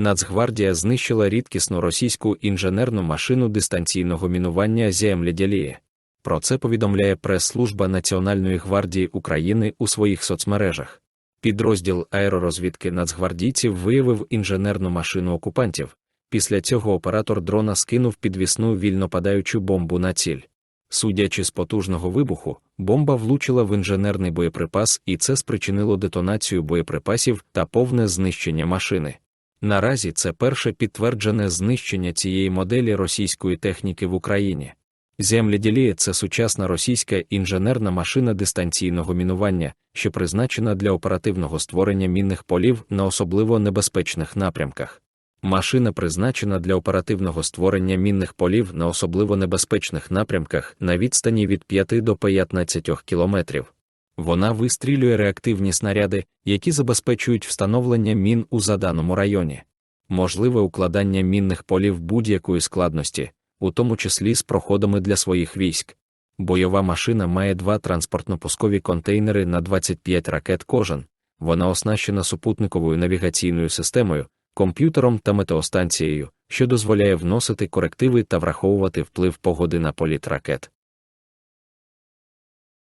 Нацгвардія знищила рідкісну російську інженерну машину дистанційного мінування «Земледіліє». Про це повідомляє прес-служба Національної гвардії України у своїх соцмережах. Підрозділ аеророзвідки нацгвардійців виявив інженерну машину окупантів. Після цього оператор дрона скинув підвісну вільнопадаючу бомбу на ціль. Судячи з потужного вибуху, бомба влучила в інженерний боєприпас, і це спричинило детонацію боєприпасів та повне знищення машини. Наразі це перше підтверджене знищення цієї моделі російської техніки в Україні. Земледіліє – це сучасна російська інженерна машина дистанційного мінування, що призначена для оперативного створення мінних полів на особливо небезпечних напрямках. Машина призначена для оперативного створення мінних полів на особливо небезпечних напрямках на відстані від 5 до 15 кілометрів. Вона вистрілює реактивні снаряди, які забезпечують встановлення мін у заданому районі. Можливе укладання мінних полів будь-якої складності, у тому числі з проходами для своїх військ. Бойова машина має два транспортно-пускові контейнери на 25 ракет кожен. Вона оснащена супутниковою навігаційною системою, комп'ютером та метеостанцією, що дозволяє вносити корективи та враховувати вплив погоди на політ ракет.